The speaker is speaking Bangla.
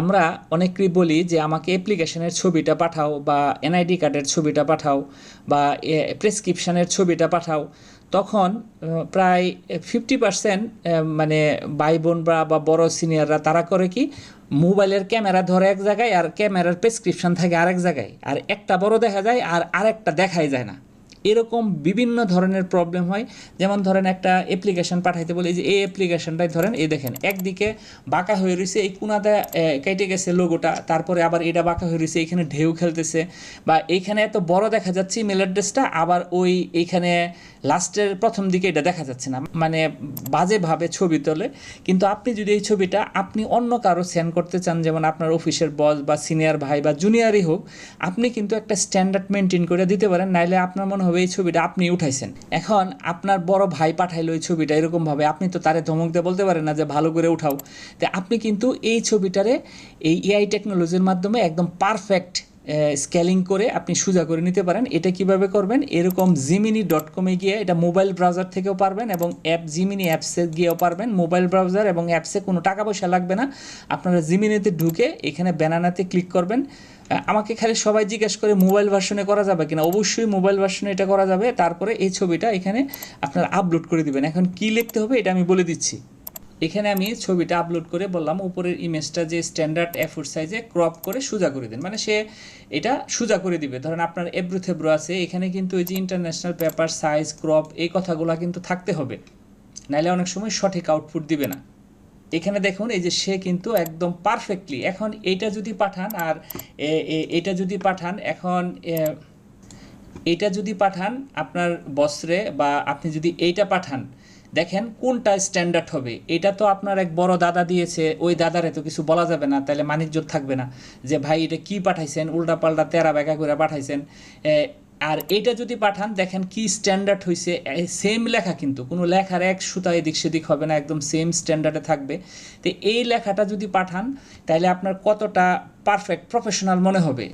আমরা অনেকেই বলি যে, আমাকে অ্যাপ্লিকেশনের ছবিটা পাঠাও বা এনআইডি কার্ডের ছবিটা পাঠাও বা প্রেসক্রিপশনের ছবিটা পাঠাও। তখন প্রায় ফিফটি পার্সেন্ট মানে ভাই বোন বা বা বড় সিনিয়ররা তারা করে কি মোবাইলের ক্যামেরা ধরে এক জায়গায় আর ক্যামেরার প্রেসক্রিপশন থাকে আরেক জায়গায়। আর একটা বড় দেখা যায় আর আরেকটা দেখাই যায় না। এরকম বিভিন্ন ধরনের প্রবলেম হয়। যেমন ধরেন একটা অ্যাপ্লিকেশন পাঠাইতে বলি যে এই অ্যাপ্লিকেশনটাই ধরেন, এই দেখেন, একদিকে বাঁকা হয়ে রয়েছে, এই কোনাতে কেটে গেছে লোগোটা তারপরে আবার এটা বাঁকা হয়ে রয়েছে, এখানে ঢেউ খেলতেছে, বা এইখানে এত বড় দেখা যাচ্ছে ইমেল অ্যাড্রেসটা আবার ওই এইখানে লাস্টের প্রথম দিকে এটা দেখা যাচ্ছে না। মানে বাজেভাবে ছবি তোলে। কিন্তু আপনি যদি এই ছবিটা আপনি অন্য কারও সেন্ড করতে চান, যেমন আপনার অফিসের বস বা সিনিয়র ভাই বা জুনিয়রই হোক, আপনি কিন্তু একটা স্ট্যান্ডার্ড মেনটেন করে দিতে পারেন, নাইলে আপনার মনে হবে এই ছবিটা আপনি উঠাইছেন। এখন আপনার বড় ভাই পাঠাইলো এই ছবিটা এরকমভাবে, আপনি তো তারে ধমক দিয়ে বলতে পারেন না যে ভালো করে উঠাও। তো আপনি কিন্তু এই ছবিটারে এই এআই টেকনোলজির মাধ্যমে একদম পারফেক্ট স্কেলিং করে আপনি সোজা করে নিতে পারেন। এটা কীভাবে করবেন? এরকম জিমিনি ডট কমে গিয়ে এটা মোবাইল ব্রাউজার থেকেও পারবেন এবং অ্যাপ জিমিনি অ্যাপসে গিয়েও পারবেন। মোবাইল ব্রাউজার এবং অ্যাপসে কোনো টাকা পয়সা লাগবে না। আপনারা জিমিনিতে ঢুকে এখানে ব্যানানাতে ক্লিক করবেন। আমাকে খালি সবাই জিজ্ঞেস করে মোবাইল ভার্সনে করা যাবে কিনা? অবশ্যই মোবাইল ভার্সনে এটা করা যাবে। তারপরে এই ছবিটা এখানে আপনারা আপলোড করে দিবেন। এখন কি লিখতে হবে এটা আমি বলে দিচ্ছি। এখানে আমি ছবিটা আপলোড করে বললাম, উপরের ইমেজটা যে স্ট্যান্ডার্ড এফোর সাইজে ক্রপ করে সোজা করে দিন। মানে সে এটা সোজা করে দিবে। ধরেন আপনার এব্রু থেব্রু আছে, এখানে কিন্তু এই যে ইন্টারন্যাশনাল পেপার সাইজ ক্রপ এই কথাগুলো কিন্তু থাকতে হবে। নাইলে অনেক সময় সঠিক আউটপুট দিবে না। এখানে দেখুন, এই যে সে কিন্তু একদম পারফেক্টলি এখন এইটা যদি পাঠান আর এটা যদি পাঠান, এখন এটা যদি পাঠান আপনার বস্ত্রে বা আপনি যদি এইটা পাঠান দেখেন কোনটা স্ট্যান্ডার্ড হবে? এটা তো আপনার এক বড় দাদা দিয়েছে, ওই দাদারে তো কিছু বলা যাবে না, তাহলে মানিজ্য থাকবে না। যে ভাই, এটা কি পাঠাইছেন? উল্টা পাল্টা তেরা বেকা করে পাঠাইছেন। আর এইটা যদি পাঠান, দেখেন কি স্ট্যান্ডার্ড হয়েছে সেম লেখা কিন্তু, কোনো লেখার এক সুতা এদিক সেদিক হবে না, একদম সেম স্ট্যান্ডার্ডে থাকবে। তো এই লেখাটা যদি পাঠান, তাহলে আপনার কতটা পারফেক্ট প্রফেশনাল মনে হবে?